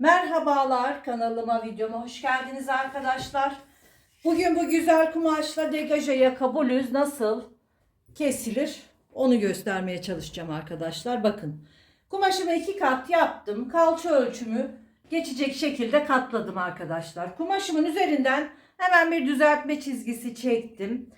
Merhabalar kanalıma videoma hoş geldiniz arkadaşlar. Bugün bu güzel kumaşla degaje yaka bluz nasıl kesilir onu göstermeye çalışacağım arkadaşlar. Bakın kumaşımı iki kat yaptım. Kalça ölçümü geçecek şekilde katladım arkadaşlar. Kumaşımın üzerinden hemen bir düzeltme çizgisi çektim.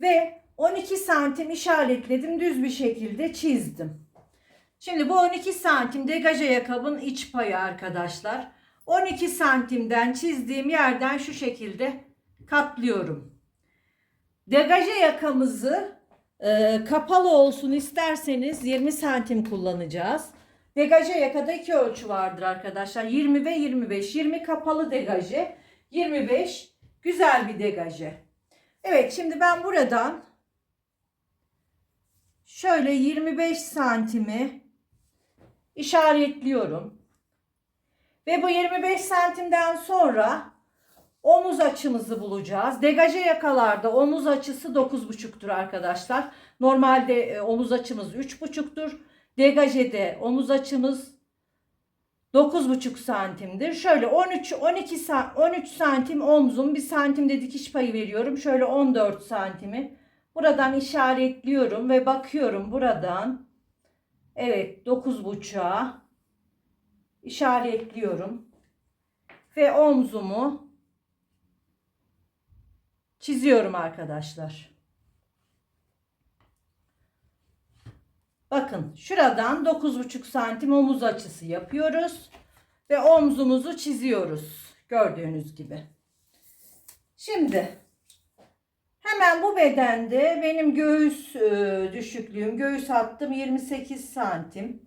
Ve 12 santim işaretledim düz bir şekilde çizdim. Şimdi bu 12 santim degaje yakabın iç payı arkadaşlar. 12 santimden çizdiğim yerden şu şekilde katlıyorum. Degaje yakamızı e, kapalı olsun isterseniz 20 santim kullanacağız. Degaje yakada iki ölçü vardır arkadaşlar. 20 ve 25. 20 kapalı degaje, 25 güzel bir degaje. Evet şimdi ben buradan şöyle 25 santimi işaretliyorum. Ve bu 25 santimden sonra omuz açımızı bulacağız. Degaje yakalarda omuz açısı 9,5'tur arkadaşlar. Normalde e, omuz açımız 3,5'tur. Degajede omuz açımız 9,5 santimdir. Şöyle 13 12 sa- 13 santim omzum, 1 santimde dikiş payı veriyorum. Şöyle 14 santimi buradan işaretliyorum ve bakıyorum buradan. Evet 9,5'a işaretliyorum. Ve omzumu çiziyorum arkadaşlar. Bakın şuradan 9,5 santim omuz açısı yapıyoruz. Ve omzumuzu çiziyoruz. Gördüğünüz gibi. Şimdi hemen bu bedende benim göğüs e, düşüklüğüm, göğüs hattım 28 santim.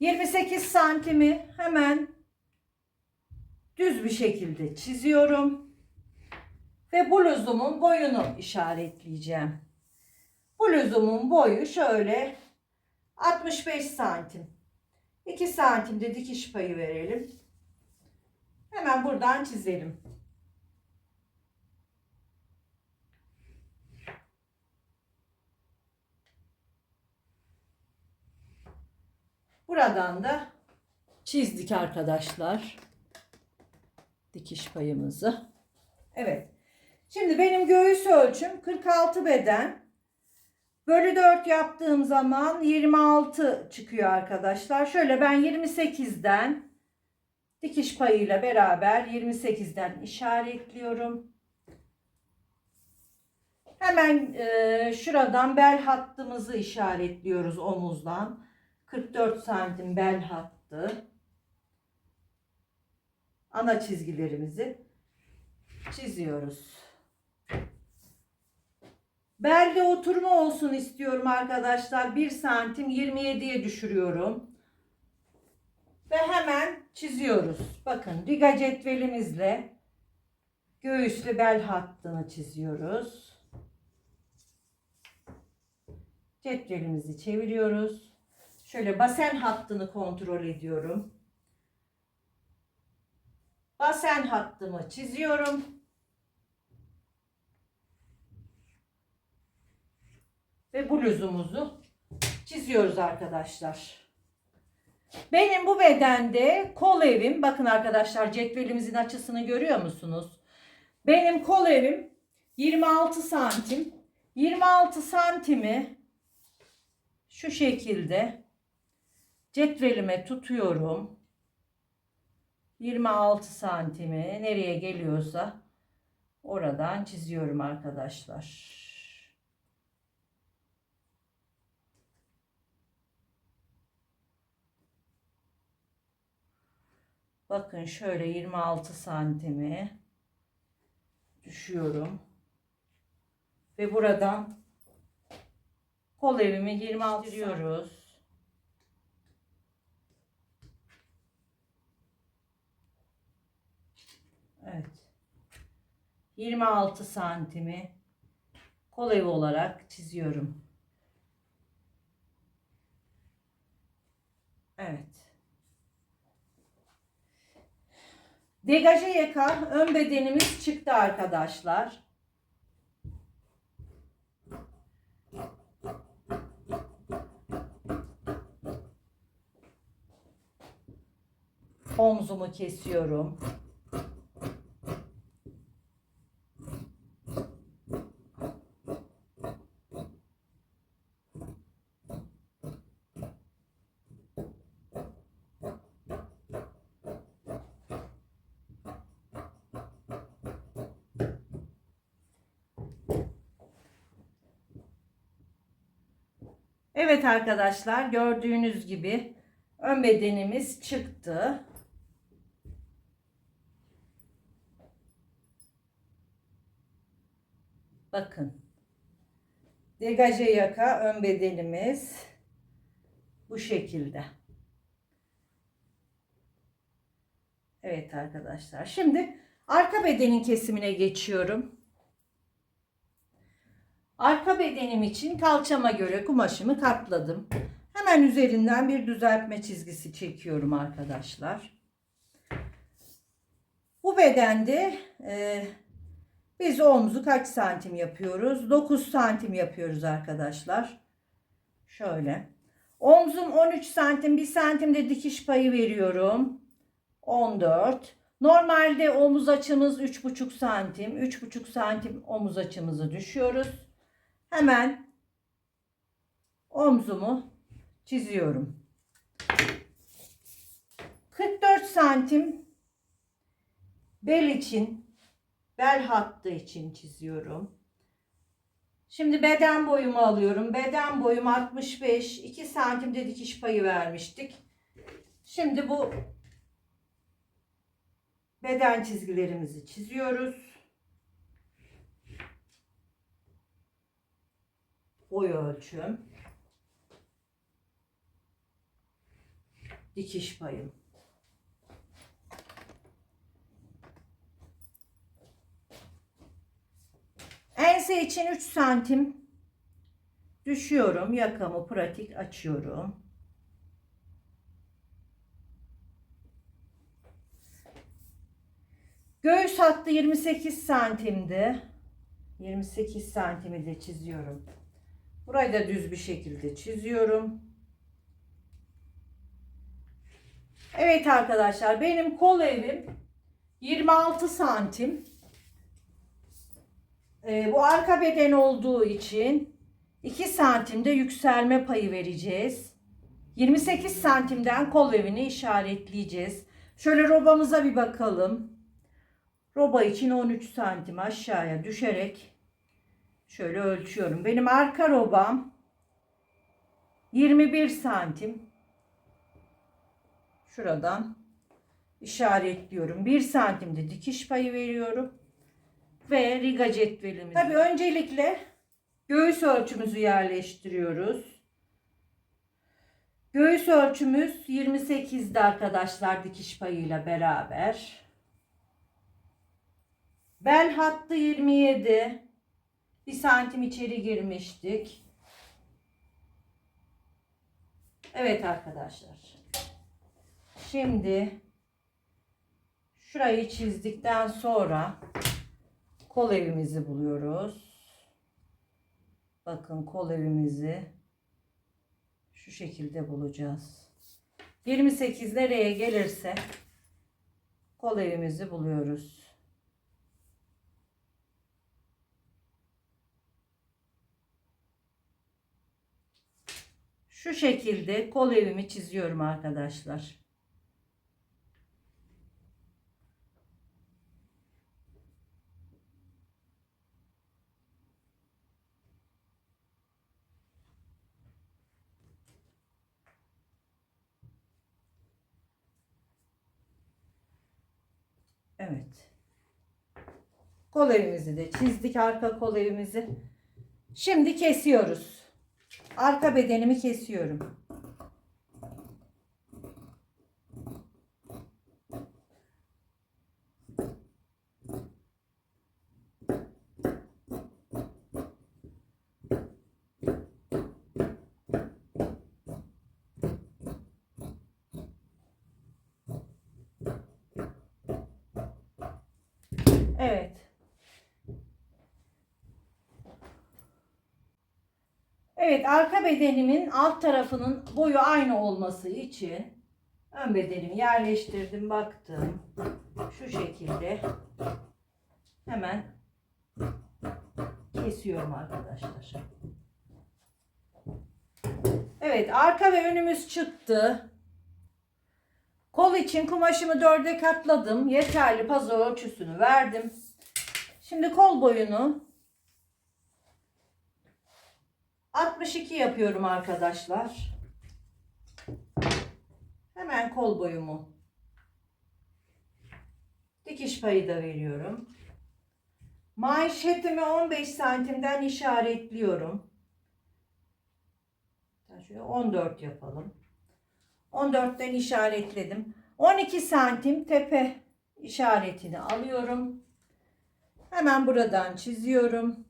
28 santimi hemen düz bir şekilde çiziyorum. Ve bluzumun boyunu işaretleyeceğim. Bluzumun boyu şöyle 65 santim. 2 santimde dikiş payı verelim. Hemen buradan çizelim. Buradan da çizdik arkadaşlar. Dikiş payımızı. Evet. Şimdi benim göğüs ölçüm 46 beden. Bölü 4 yaptığım zaman 26 çıkıyor arkadaşlar. Şöyle ben 28'den dikiş payıyla beraber 28'den işaretliyorum. Hemen e, şuradan bel hattımızı işaretliyoruz omuzdan. 44 santim bel hattı. Ana çizgilerimizi çiziyoruz. Belde oturma olsun istiyorum arkadaşlar. 1 santim 27'ye düşürüyorum. Ve hemen çiziyoruz. Bakın riga cetvelimizle göğüslü bel hattını çiziyoruz. Cetvelimizi çeviriyoruz. Şöyle basen hattını kontrol ediyorum. Basen hattımı çiziyorum. Ve bluzumuzu çiziyoruz arkadaşlar. Benim bu bedende kol evim, bakın arkadaşlar cetvelimizin açısını görüyor musunuz? Benim kol evim 26 santim. 26 santimi şu şekilde cetvelime tutuyorum. 26 santimi nereye geliyorsa oradan çiziyorum arkadaşlar. Bakın şöyle 26 santimi düşüyorum. Ve buradan kol evimi 26 diyoruz. Evet. 26 santimi kol evi olarak çiziyorum. Evet. Degaje yaka ön bedenimiz çıktı arkadaşlar. omzumu kesiyorum. Evet arkadaşlar gördüğünüz gibi ön bedenimiz çıktı. Bakın. Degaje yaka ön bedenimiz bu şekilde. Evet arkadaşlar. Şimdi arka bedenin kesimine geçiyorum. Arka bedenim için kalçama göre kumaşımı katladım. Hemen üzerinden bir düzeltme çizgisi çekiyorum arkadaşlar. Bu bedende e, biz omzu kaç santim yapıyoruz? 9 santim yapıyoruz arkadaşlar. Şöyle. Omzum 13 santim, 1 santim de dikiş payı veriyorum. 14. Normalde omuz açımız 3,5 santim. 3,5 santim omuz açımızı düşüyoruz. Hemen omzumu çiziyorum. 44 santim bel için, bel hattı için çiziyorum. Şimdi beden boyumu alıyorum. Beden boyum 65, 2 santim de dikiş payı vermiştik. Şimdi bu beden çizgilerimizi çiziyoruz. Boy ölçüm, dikiş payım. Ense için 3 santim düşüyorum. Yakamı pratik açıyorum. Göğüs hattı 28 santimdi. 28 santimi de çiziyorum. Burayı da düz bir şekilde çiziyorum. Evet arkadaşlar benim kol evim 26 santim. Ee, bu arka beden olduğu için 2 santimde yükselme payı vereceğiz. 28 santimden kol evini işaretleyeceğiz. Şöyle robamıza bir bakalım. Roba için 13 santim aşağıya düşerek Şöyle ölçüyorum. Benim arka robam 21 santim. Şuradan işaretliyorum. 1 santimde dikiş payı veriyorum. Ve riga cetvelimizi. Tabii öncelikle göğüs ölçümüzü yerleştiriyoruz. Göğüs ölçümüz 28'de arkadaşlar dikiş payıyla beraber. Bel hattı 27. Bir santim içeri girmiştik. Evet arkadaşlar. Şimdi şurayı çizdikten sonra kol evimizi buluyoruz. Bakın kol evimizi şu şekilde bulacağız. 28 nereye gelirse kol evimizi buluyoruz. Şu şekilde kol evimi çiziyorum arkadaşlar. Evet. Kol evimizi de çizdik arka kol evimizi. Şimdi kesiyoruz. Arka bedenimi kesiyorum. Evet. Evet arka bedenimin alt tarafının boyu aynı olması için Ön bedenimi yerleştirdim, baktım. Şu şekilde hemen kesiyorum arkadaşlar. Evet, arka ve önümüz çıktı. Kol için kumaşımı dörde katladım. Yeterli pazo ölçüsünü verdim. Şimdi kol boyunu 62 yapıyorum arkadaşlar. Hemen kol boyumu dikiş payı da veriyorum. Manşetimi 15 santimden işaretliyorum. Şöyle 14 yapalım. 14'ten işaretledim. 12 santim tepe işaretini alıyorum. Hemen buradan çiziyorum.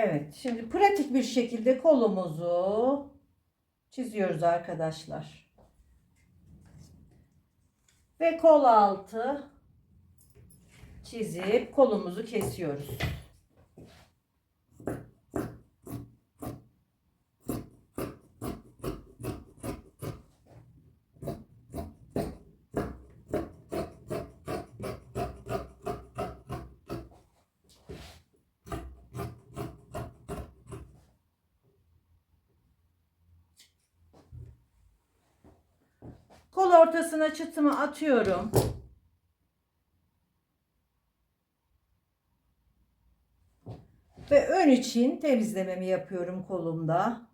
Evet, şimdi pratik bir şekilde kolumuzu çiziyoruz arkadaşlar. Ve kol altı çizip kolumuzu kesiyoruz. Kol ortasına çıtımı atıyorum. Ve ön için temizlememi yapıyorum kolumda.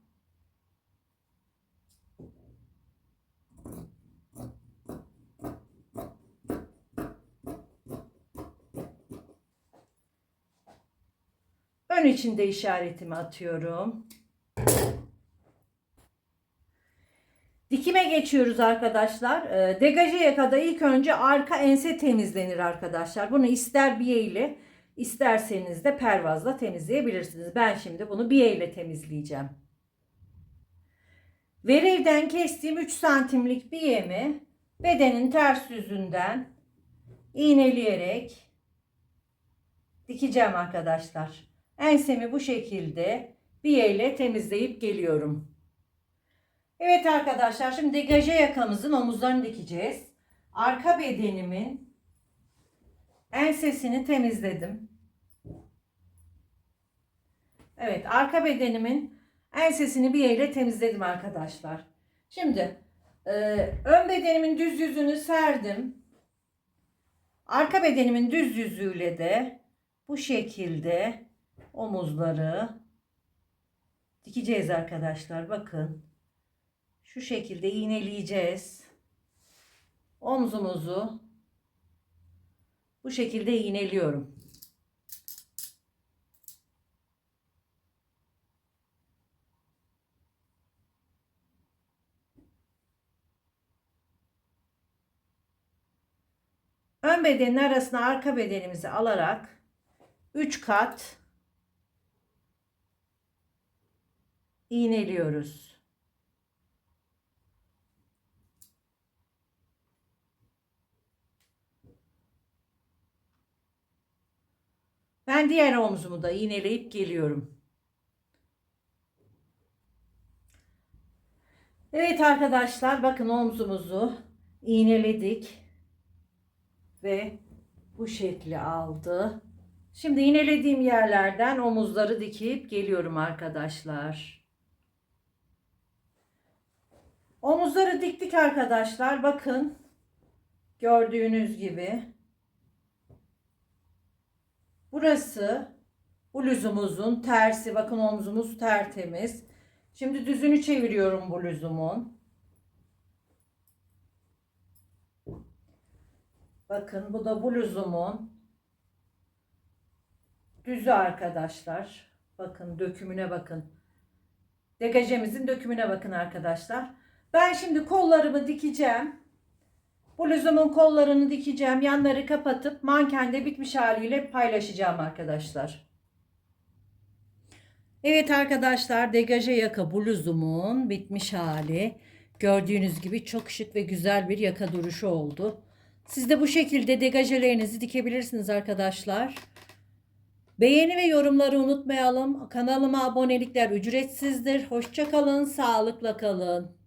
Ön içinde işaretimi atıyorum. Dikime geçiyoruz arkadaşlar. Ee, Degaje yakada ilk önce arka ense temizlenir arkadaşlar. Bunu ister biye ile isterseniz de pervazla temizleyebilirsiniz. Ben şimdi bunu biye ile temizleyeceğim. Verevden kestiğim 3 santimlik biyemi bedenin ters yüzünden iğneleyerek dikeceğim arkadaşlar. Ensemi bu şekilde biye ile temizleyip geliyorum. Evet arkadaşlar şimdi degaje yakamızın omuzlarını dikeceğiz. Arka bedenimin ensesini temizledim. Evet arka bedenimin ensesini bir yere temizledim arkadaşlar. Şimdi e, ön bedenimin düz yüzünü serdim. Arka bedenimin düz yüzüyle de bu şekilde omuzları dikeceğiz arkadaşlar. Bakın. Şu şekilde iğneleyeceğiz. Omzumuzu bu şekilde iğneliyorum. Ön bedenin arasına arka bedenimizi alarak 3 kat iğneliyoruz. Ben diğer omzumu da iğneleyip geliyorum. Evet arkadaşlar bakın omzumuzu iğneledik ve bu şekli aldı. Şimdi iğnelediğim yerlerden omuzları dikip geliyorum arkadaşlar. Omuzları diktik arkadaşlar. Bakın gördüğünüz gibi. Burası bluzumuzun tersi. Bakın omzumuz tertemiz. Şimdi düzünü çeviriyorum bluzumun. Bakın bu da bluzumun düzü arkadaşlar. Bakın dökümüne bakın. Degajemizin dökümüne bakın arkadaşlar. Ben şimdi kollarımı dikeceğim. Bluzumun kollarını dikeceğim. Yanları kapatıp mankende bitmiş haliyle paylaşacağım arkadaşlar. Evet arkadaşlar degaje yaka bluzumun bitmiş hali. Gördüğünüz gibi çok şık ve güzel bir yaka duruşu oldu. Siz de bu şekilde degajelerinizi dikebilirsiniz arkadaşlar. Beğeni ve yorumları unutmayalım. Kanalıma abonelikler ücretsizdir. Hoşça kalın, sağlıkla kalın.